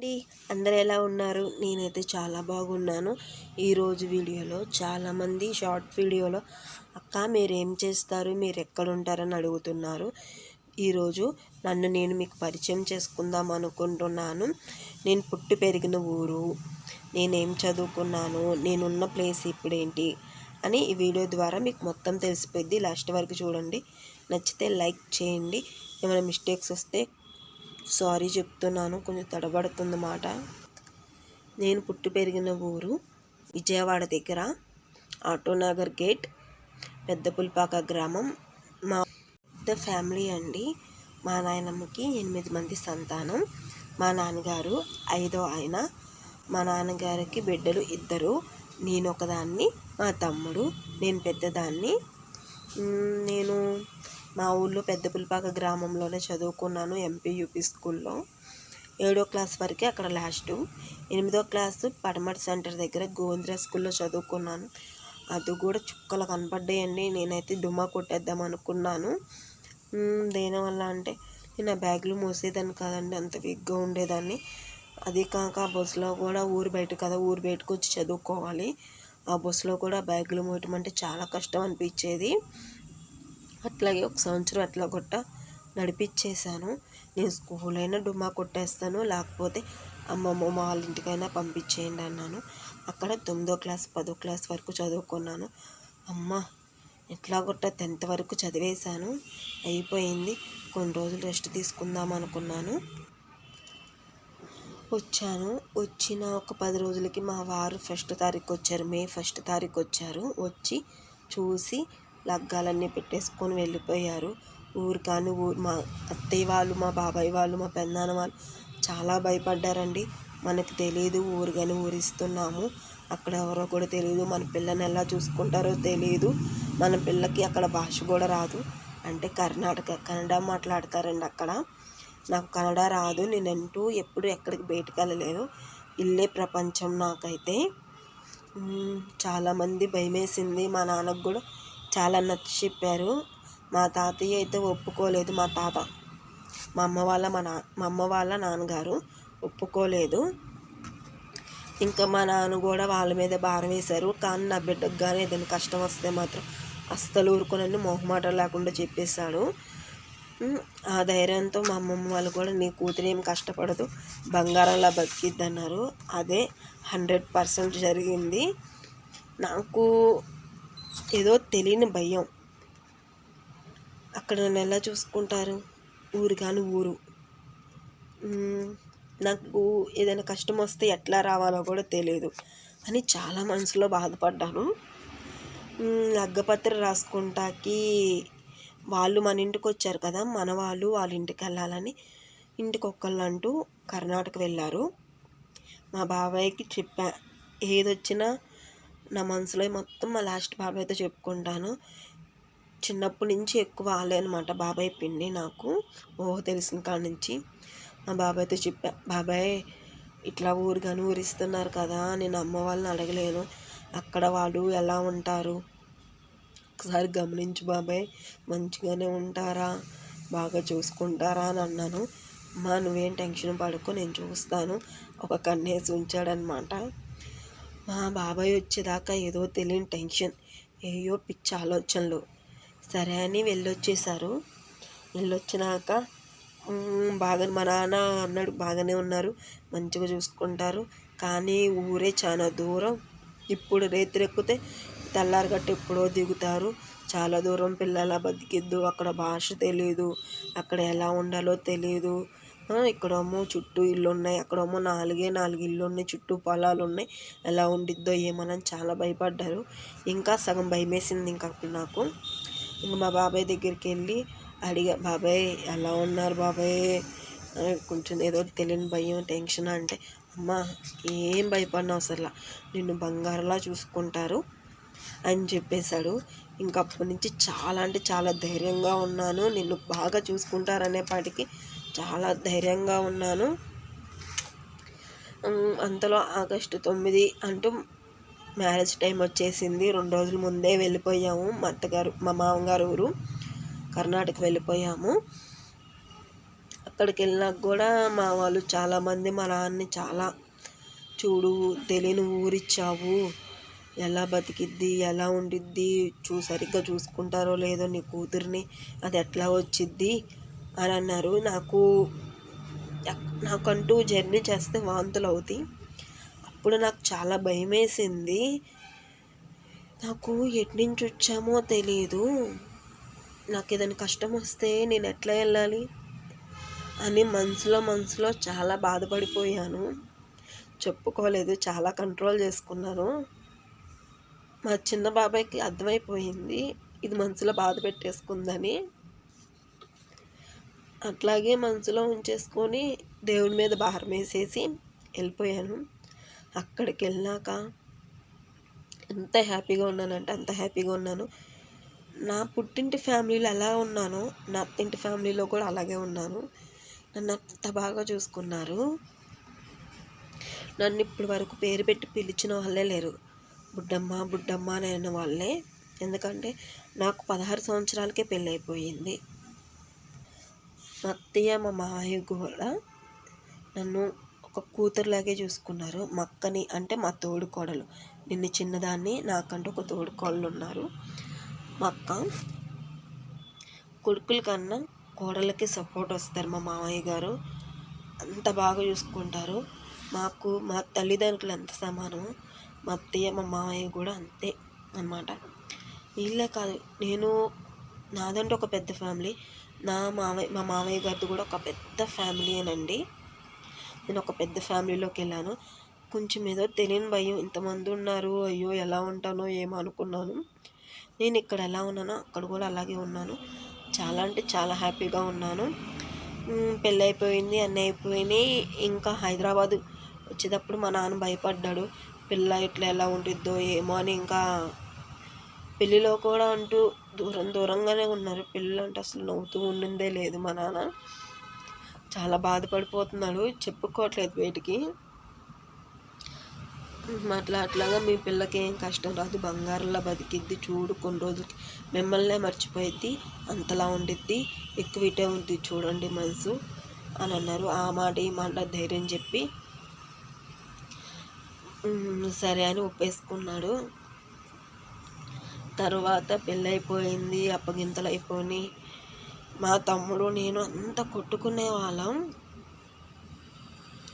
అండి? అందరు ఎలా ఉన్నారు? నేనైతే చాలా బాగున్నాను. ఈరోజు వీడియోలో చాలామంది షార్ట్ వీడియోలో అక్క మీరు ఏం చేస్తారు? మీరు ఎక్కడ ఉంటారని అడుగుతున్నారు ఈరోజు నన్ను నేను మీకు పరిచయం చేసుకుందాం అనుకుంటున్నాను. నేను పుట్టి పెరిగిన ఊరు. నేనేం చదువుకున్నాను? నేనున్న ప్లేస్ ఇప్పుడేంటి? అని ఈ వీడియో ద్వారా మీకు మొత్తం తెలిసిపోద్ది లాస్ట్ వరకు చూడండి. నచ్చితే లైక్ చేయండి. ఏమైనా మిస్టేక్స్ వస్తే సారీ చెప్తున్నాను కొంచెం తడబడుతుంది మాట. నేను పుట్టి పెరిగిన ఊరు విజయవాడ దగ్గర ఆటోనగర్ గేట్ పెద్ద పుల్పాక గ్రామం. మా పెద్ద ఫ్యామిలీ అండి. మా నాయనమ్మకి ఎనిమిది మంది సంతానం. మా నాన్నగారు ఐదో ఆయన. మా నాన్నగారికి బిడ్డలు ఇద్దరు. నేను ఒకదాన్ని మా తమ్ముడు నేను పెద్దదాన్ని. నేను మా ఊళ్ళో పెద్ద పులిపాక గ్రామంలోనే చదువుకున్నాను ఎంపీ యూపీ స్కూల్లో. ఏడో క్లాస్ వరకే అక్కడ లాస్ట్. ఎనిమిదో క్లాసు పడమటి సెంటర్ దగ్గర గోవింద్ర స్కూల్లో చదువుకున్నాను. అది కూడా చుక్కలు కనపడ్డాయండి. నేనైతే డుమ్మా కొట్టేద్దాం అనుకున్నాను. దేనివల్ల అంటే నేను ఆ బ్యాగులు మోసేదాన్ని కాదండి. అంత వీక్గా ఉండేదాన్ని. అది కాక ఆ బస్సులో కూడా ఊరు బయట కదా ఊరు బయటకు వచ్చి చదువుకోవాలి. ఆ బస్సులో కూడా బ్యాగులు మోయటం అంటే చాలా కష్టం అనిపించేది. అట్లాగే ఒక సంవత్సరం అట్లా కొట్ట నడిపించేశాను నేను స్కూల్ అయినా డుమా కొట్టేస్తాను లేకపోతే అమ్మమ్మ మా వాళ్ళ ఇంటికైనా పంపించేయండి అన్నాను. అక్కడ తొమ్మిదో క్లాస్ పదో క్లాస్ వరకు చదువుకున్నాను. అమ్మ ఎట్లా కొట్ట టెన్త్ వరకు చదివేశాను. అయిపోయింది కొన్ని రోజులు రెస్ట్ తీసుకుందాం అనుకున్నాను. వచ్చాను. వచ్చిన ఒక పది రోజులకి మా వారు ఫస్ట్ తారీఖు వచ్చారు. మే ఫస్ట్ తారీఖు వచ్చారు. వచ్చి చూసి లగ్గాలన్నీ పెట్టేసుకొని వెళ్ళిపోయారు. ఊరు కానీ ఊరు మా అత్తయ్య వాళ్ళు మా బాబాయ్ వాళ్ళు మా పెదనాన్న వాళ్ళు చాలా భయపడ్డారండి. మనకు తెలియదు ఊరు కానీ ఊరిస్తున్నాము. అక్కడ ఎవరో కూడా తెలియదు మన పిల్లని ఎలా చూసుకుంటారో తెలియదు మన పిల్లకి అక్కడ భాష కూడా రాదు. అంటే కర్ణాటక కన్నడ మాట్లాడతారండి అక్కడ. నాకు కన్నడ రాదు నేనంటూ ఎప్పుడు ఎక్కడికి బయటకు వెళ్ళలేదు. ఇల్లే ప్రపంచం నాకైతే. చాలామంది భయమేసింది మా నాన్నకు కూడా. చాలా నచ్చి చెప్పారు. మా తాతయ్య అయితే ఒప్పుకోలేదు మా తాత మా అమ్మ వాళ్ళ మా నా మా అమ్మ వాళ్ళ నాన్నగారు ఒప్పుకోలేదు. ఇంకా మా నాన్న కూడా వాళ్ళ మీద భారం వేశారు. కానీ నా బిడ్డకు కానీ ఏదైనా కష్టం వస్తే మాత్రం అస్సలు ఊరుకోనని మొహమాట లేకుండా చెప్పేశాడు. ఆ ధైర్యంతో మా అమ్మమ్మ వాళ్ళు కూడా నీ కూతురు ఏం కష్టపడదు బంగారంలా బతికిద్ది అన్నారు అదే హండ్రెడ్ పర్సెంట్ జరిగింది. నాకు ఏదో తెలియని భయం. అక్కడ నన్ను ఎలా చూసుకుంటారు? ఊరు. కాని ఊరు నాకు ఏదైనా కష్టం వస్తే ఎట్లా రావాలో కూడా తెలియదు అని చాలా మనసులో బాధపడ్డాను. అగ్గపత్ర రాసుకుంటాకి వాళ్ళు మన ఇంటికి వచ్చారు కదా మన వాళ్ళు వాళ్ళ ఇంటికి వెళ్ళాలని ఇంటికి ఒక్కళ్ళు అంటూ కర్ణాటక వెళ్ళారు. మా బాబాయ్కి చెప్పా ఏదొచ్చినా నా మనసులో మొత్తం మా లాస్ట్ బాబాయ్తో చెప్పుకుంటాను. చిన్నప్పటి నుంచి ఎక్కువ వాళ్ళే అనమాట బాబాయ్ పిండి నాకు. ఓహో తెలిసిన కాడ నుంచి మా బాబాయ్తో చెప్పా బాబాయ్ ఇట్లా ఊరు కానీ ఊరిస్తున్నారు కదా నేను అమ్మ వాళ్ళని అడగలేను. అక్కడ వాళ్ళు ఎలా ఉంటారు? ఒకసారి గమనించు బాబాయ్ మంచిగానే ఉంటారా? బాగా చూసుకుంటారా? అని అన్నాను. మా నువ్వేం టెన్షన్ పడుకో నేను చూస్తాను. ఒక కన్నేసి ఉంచాడనమాట మా బాబాయ్ వచ్చేదాకా ఏదో తెలియని టెన్షన్ ఏయో పిచ్చి ఆలోచనలు. సరే అని వెళ్ళొచ్చేసారు వెళ్ళొచ్చినాక బాగా మా నాన్న అన్నాడు బాగానే ఉన్నారు మంచిగా చూసుకుంటారు. కానీ ఊరే చాలా దూరం. ఇప్పుడు రేతిరెక్కితే తెల్లారగట్ట ఎప్పుడో దిగుతారు. చాలా దూరం పిల్లల బతికిద్దు. అక్కడ భాష తెలియదు అక్కడ ఎలా ఉండాలో తెలియదు ఇక్కడేమో చుట్టూ ఇల్లు ఉన్నాయి అక్కడేమో నాలుగే నాలుగు ఇల్లు ఉన్నాయి చుట్టూ పొలాలు ఉన్నాయి ఎలా ఉండిద్దో ఏమోనని చాలా భయపడ్డారు. ఇంకా సగం భయమేసింది ఇంకా అప్పుడు నాకు. ఇంకా మా బాబాయ్ దగ్గరికి వెళ్ళి అడిగా బాబాయ్ ఎలా ఉన్నారు బాబాయ్? కొంచెం ఏదో తెలియని భయం టెన్షన్ అంటే అమ్మ ఏం భయపడిన అసలు? నిన్ను బంగారంలా చూసుకుంటారు? అని చెప్పేశాడు. ఇంకప్పటి నుంచి చాలా అంటే చాలా ధైర్యంగా ఉన్నాను. నిన్ను బాగా చూసుకుంటారనేపాటికి చాలా ధైర్యంగా ఉన్నాను. అంతలో ఆగస్టు తొమ్మిది అంటూ మ్యారేజ్ టైం వచ్చేసింది. రెండు రోజుల ముందే వెళ్ళిపోయాము. మా అత్తగారు మా మామగారు ఊరు కర్ణాటక వెళ్ళిపోయాము. అక్కడికి వెళ్ళినాక కూడా మా వాళ్ళు చాలామంది మా నాన్నని చాలా చూడు తెలియని ఊరిచ్చావు ఎలా బతికిద్ది ఎలా ఉండిద్ది చూ సరిగ్గా చూసుకుంటారో లేదో నీ కూతుర్ని అది ఎట్లా వచ్చిద్ది? అని అన్నారు. నాకు నాకంటూ జర్నీ చేస్తే వాంతులు అవుతాయి అప్పుడు నాకు చాలా భయం వేసింది నాకు ఎట్నుంచి వచ్చామో తెలియదు నాకు ఏదైనా కష్టం వస్తే నేను ఎట్లా వెళ్ళాలి అని మనసులో మనసులో చాలా బాధపడిపోయాను. చెప్పుకోలేదు చాలా కంట్రోల్ చేసుకున్నాను. మా చిన్న బాబాయ్కి అర్థమైపోయింది ఇది మనసులో బాధ పెట్టేసుకుందని. అట్లాగే మనసులో ఉంచేసుకొని దేవుడి మీద భారం వేసేసి వెళ్ళిపోయాను. అక్కడికి వెళ్ళాక ఎంత హ్యాపీగా ఉన్నానంటే అంత హ్యాపీగా ఉన్నాను. నా పుట్టింటి ఫ్యామిలీలో ఎలా ఉన్నానో నా అత్తింటి ఫ్యామిలీలో కూడా అలాగే ఉన్నాను. నన్ను అంత బాగా చూసుకున్నారు. నన్ను ఇప్పటి వరకు పేరు పెట్టి పిలిచిన వాళ్ళే లేరు. బుడ్డమ్మ బుడ్డమ్మ అని అన్న వాళ్ళే. ఎందుకంటే నాకు పదహారు సంవత్సరాలకే పెళ్ళి అయిపోయింది మా అత్తయ్య మా మావయ్య కూడా నన్ను ఒక కూతురులాగే చూసుకున్నారు. మా అక్కని అంటే మా తోడు కోడలు. నిన్ను చిన్నదాన్ని నాకంటూ ఒక తోడు కోడలు ఉన్నారు. మా అక్క కొడుకుల కన్నా కోడలకి సపోర్ట్ వస్తారు మా మామయ్య గారు. అంత బాగా చూసుకుంటారు. మాకు మా తల్లిదండ్రులు ఎంత సమానమో. మా అత్తయ్య మా మామయ్య కూడా అంతే అన్నమాట. వీళ్ళే కాదు నేను నాదంటే ఒక పెద్ద ఫ్యామిలీ. నా మావయ్య మా మామయ్య గారిది కూడా ఒక పెద్ద ఫ్యామిలీ అనండి నేను ఒక పెద్ద ఫ్యామిలీలోకి వెళ్ళాను. కొంచెం ఏదో తెలియని భయం ఇంతమంది ఉన్నారు అయ్యో ఎలా ఉంటానో ఏమో అనుకున్నాను. నేను ఇక్కడ ఎలా ఉన్నానో అక్కడ కూడా అలాగే ఉన్నాను. చాలా అంటే చాలా హ్యాపీగా ఉన్నాను. పెళ్ళి అయిపోయింది అన్నీ అయిపోయినాయి. ఇంకా హైదరాబాదు వచ్చేటప్పుడు మా నాన్న భయపడ్డాడు. పిల్ల ఇట్లా ఎలా ఉంటుందో ఏమో అని ఇంకా పెళ్ళిలో కూడా అంటూ దూరం దూరంగానే ఉన్నారు. పిల్లలు అంటే అసలు నవ్వుతూ ఉండిందే లేదు మా నాన్న. చాలా బాధపడిపోతున్నాడు. చెప్పుకోవట్లేదు బయటికి. అట్లా అట్లాగా మీ పిల్లకి ఏం కష్టం రాదు. బంగారంలా బతికిద్ది. చూడు కొన్ని రోజులకి మిమ్మల్నే మర్చిపోయిద్ది. అంతలా ఉండిద్ది. ఎక్కువ ఇటే ఉంది చూడండి మనసు అని అన్నారు. ఆ మాట ఈ మాట ధైర్యం చెప్పి సరే అని ఒప్పేసుకున్నాడు. తర్వాత పెళ్ళైపోయింది అప్పగింతలు మా తమ్ముడు నేను అంత కొట్టుకునే వాళ్ళం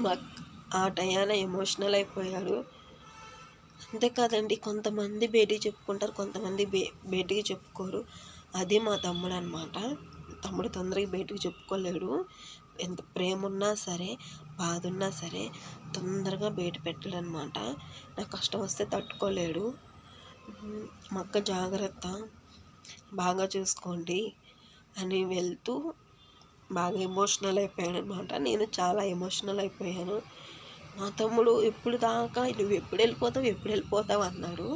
మా ఆ టయాన ఎమోషనల్ అయిపోయాడు. అంతేకాదండి కొంతమంది బయటికి చెప్పుకుంటారు కొంతమంది బే బయటికి చెప్పుకోరు. అది మా తమ్ముడు అనమాట తమ్ముడు తొందరగా భేటీకి చెప్పుకోలేడు. ఎంత ప్రేమ ఉన్నా సరే బాధ ఉన్నా సరే తొందరగా బయట పెట్టడనమాట నాకు కష్టం వస్తే తట్టుకోలేడు. మక్క జాగ్రత్త బాగా చూసుకోండి అని వెళ్తూ బాగా ఎమోషనల్ అయిపోయాడు అనమాట నేను చాలా ఎమోషనల్ అయిపోయాను. మా తమ్ముడు ఎప్పుడు దాకా నువ్వు ఎప్పుడు వెళ్ళిపోతావు ఎప్పుడు వెళ్ళిపోతావు అన్నాడు.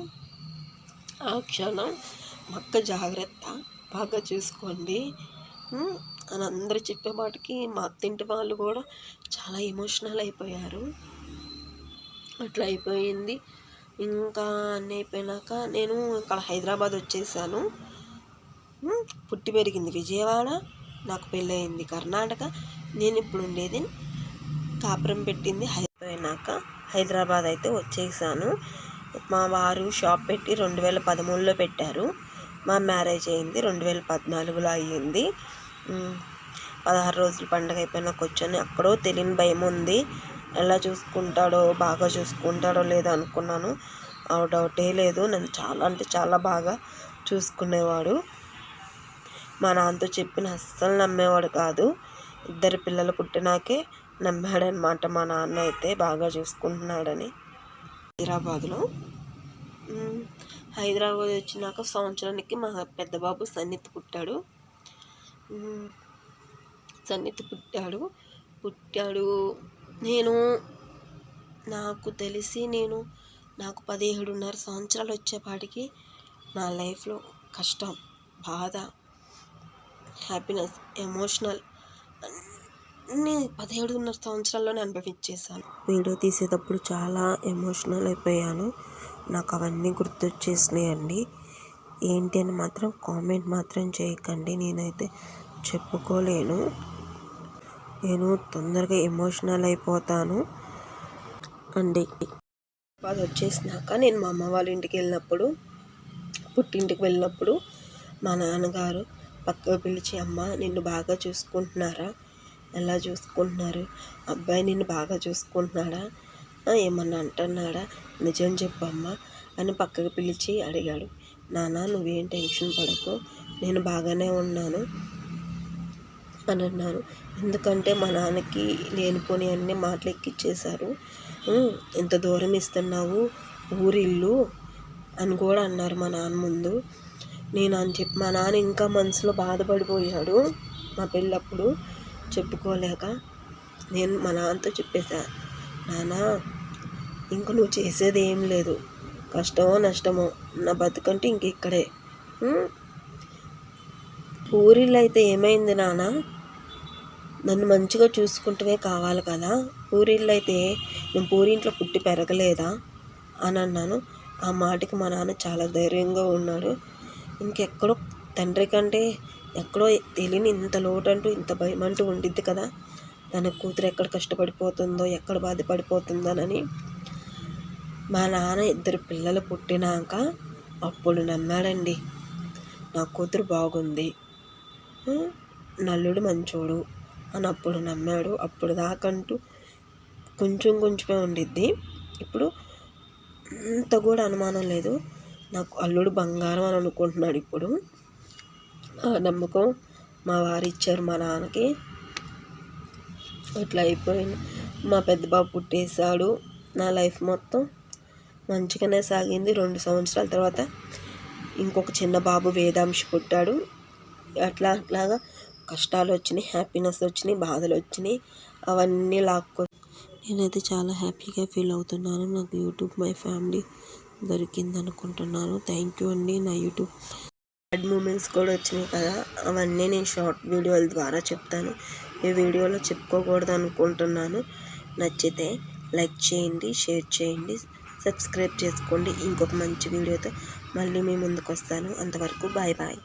ఆ క్షణం మా అక్క జాగ్రత్త బాగా చూసుకోండి అని అందరూ చెప్పే మాటకి మా అత్తింటి వాళ్ళు కూడా చాలా ఎమోషనల్ అయిపోయారు. అట్లా అయిపోయింది. ఇంకా అన్నీ అయిపోయినాక నేను ఇక్కడ హైదరాబాద్ వచ్చేసాను. పుట్టి పెరిగింది విజయవాడ నాకు పెళ్ళయింది కర్ణాటక. నేను ఇప్పుడు ఉండేది కాపురం పెట్టింది అయిపోయినాక హైదరాబాద్ అయితే వచ్చేసాను. మా వారు షాప్ పెట్టి రెండు వేల పదమూడులో పెట్టారు. మా మ్యారేజ్ అయింది రెండు వేల పద్నాలుగులో అయ్యింది. పదహారు రోజులు పండగ అయిపోయినాక వచ్చాను. అక్కడో తెలియని భయం ఉంది. ఎలా చూసుకుంటాడో బాగా చూసుకుంటాడో లేదో అనుకున్నాను. ఆ డౌటే లేదు. నన్ను చాలా అంటే చాలా బాగా చూసుకునేవాడు. మా నాన్నతో చెప్పిన అస్సలు నమ్మేవాడు కాదు. ఇద్దరు పిల్లలు పుట్టినాకే నమ్మాడనమాట మా నాన్న అయితే బాగా చూసుకుంటున్నాడని. హైదరాబాద్లో. హైదరాబాద్ వచ్చినాక సంవత్సరానికి మా పెద్ద బాబు సన్నిత్ పుట్టాడు. సన్నిత్ పుట్టాడు. పుట్టాడు నేను నాకు తెలిసి నేను నాకు పదిహేడున్నర సంవత్సరాలు వచ్చేపాటికి నా లైఫ్లో కష్టం బాధ హ్యాపీనెస్ ఎమోషనల్ అన్నీ పదిహేడున్నర సంవత్సరాల్లోనే అనుభవించేసాను వీడియో తీసేటప్పుడు చాలా ఎమోషనల్ అయిపోయాను. నాకు అవన్నీ గుర్తొచ్చేసినాయండి. ఏంటి అని మాత్రం కామెంట్ మాత్రం చేయకండి. నేనైతే చెప్పుకోలేను. నేను తొందరగా ఎమోషనల్ అయిపోతాను. అండి. అది వచ్చేసినాక నేను మా అమ్మ వాళ్ళ ఇంటికి వెళ్ళినప్పుడు పుట్టింటికి వెళ్ళినప్పుడు మా నాన్నగారు పక్కకు పిలిచి అమ్మ నిన్ను బాగా చూసుకుంటున్నారా? ఎలా చూసుకుంటున్నారు? అబ్బాయి నిన్ను బాగా చూసుకుంటున్నాడా? ఏమన్నా అంటున్నాడా? నిజం చెప్పమ్మా అని పక్కకు పిలిచి అడిగాడు. నాన్న నువ్వేం టెన్షన్ పడకు. నేను బాగానే ఉన్నాను. అని అన్నారు ఎందుకంటే మా నాన్నకి లేనిపోని అన్ని మాటలు ఎక్కిచ్చేశారు ఎంత ఇంత దూరం ఇస్తున్నావు? ఊరిల్లు? అని కూడా అన్నారు మా నాన్న ముందు. నేను అని చెప్పి మా నాన్న ఇంకా మనసులో బాధపడిపోయాడు మా పెళ్ళప్పుడు చెప్పుకోలేక. నేను మా నాన్నతో చెప్పేశా నాన్న ఇంక నువ్వు చేసేది ఏం లేదు. కష్టమో నష్టమో నా బతుకంటే ఇంక ఇక్కడే ఊరిలో అయితే ఏమైంది నాన్న నన్ను మంచిగా చూసుకుంటూనే కావాలి కదా. పూరిళ్ళు అయితే నేను పూరింట్లో పుట్టి పెరగలేదా? అని అన్నాను. ఆ మాటకి మా నాన్న చాలా ధైర్యంగా ఉన్నాడు. ఇంకెక్కడో తండ్రి కంటే ఎక్కడో తెలియని ఇంత లోటు అంటూ ఇంత భయం అంటూ ఉండిద్ది కదా. తన కూతురు ఎక్కడ కష్టపడిపోతుందో ఎక్కడ బాధపడిపోతుందోనని మా నాన్న ఇద్దరు పిల్లలు పుట్టినాక అప్పుడు నమ్మాడండి. నా కూతురు బాగుంది. నల్లుడు మంచోడు అని అప్పుడు నమ్మాడు. అప్పుడు దాకంటూ కొంచెం కొంచెమే ఉండిద్ది. ఇప్పుడు అంత కూడా అనుమానం లేదు. నాకు అల్లుడు బంగారం అని అనుకుంటున్నాడు ఇప్పుడు. ఆ నమ్మకం మా వారు ఇచ్చారు మా నాన్నకి. అట్లా అయిపోయింది. మా పెద్ద బాబు పుట్టేశాడు. నా లైఫ్ మొత్తం మంచిగానే సాగింది. రెండు సంవత్సరాల తర్వాత ఇంకొక చిన్న బాబు వేదాంశి పుట్టాడు. అట్లా అట్లాగా కష్టాలు వచ్చినాయి హ్యాపీనెస్ వచ్చినాయి బాధలు వచ్చినాయి అవన్నీ లాక్కో. నేనైతే చాలా హ్యాపీగా ఫీల్ అవుతున్నాను. నాకు యూట్యూబ్ మై ఫ్యామిలీ దొరికింది అనుకుంటున్నాను థ్యాంక్ యూ అండి నా యూట్యూబ్. బ్యాడ్ మూమెంట్స్ కూడా వచ్చినాయి కదా అవన్నీ నేను షార్ట్ వీడియోల ద్వారా చెప్తాను. ఈ వీడియోలో చెప్పుకోకూడదు అనుకుంటున్నాను నచ్చితే లైక్ చేయండి షేర్ చేయండి సబ్స్క్రైబ్ చేసుకోండి. ఇంకొక మంచి వీడియోతో మళ్ళీ మీ ముందుకు వస్తాను అంతవరకు బాయ్ బాయ్.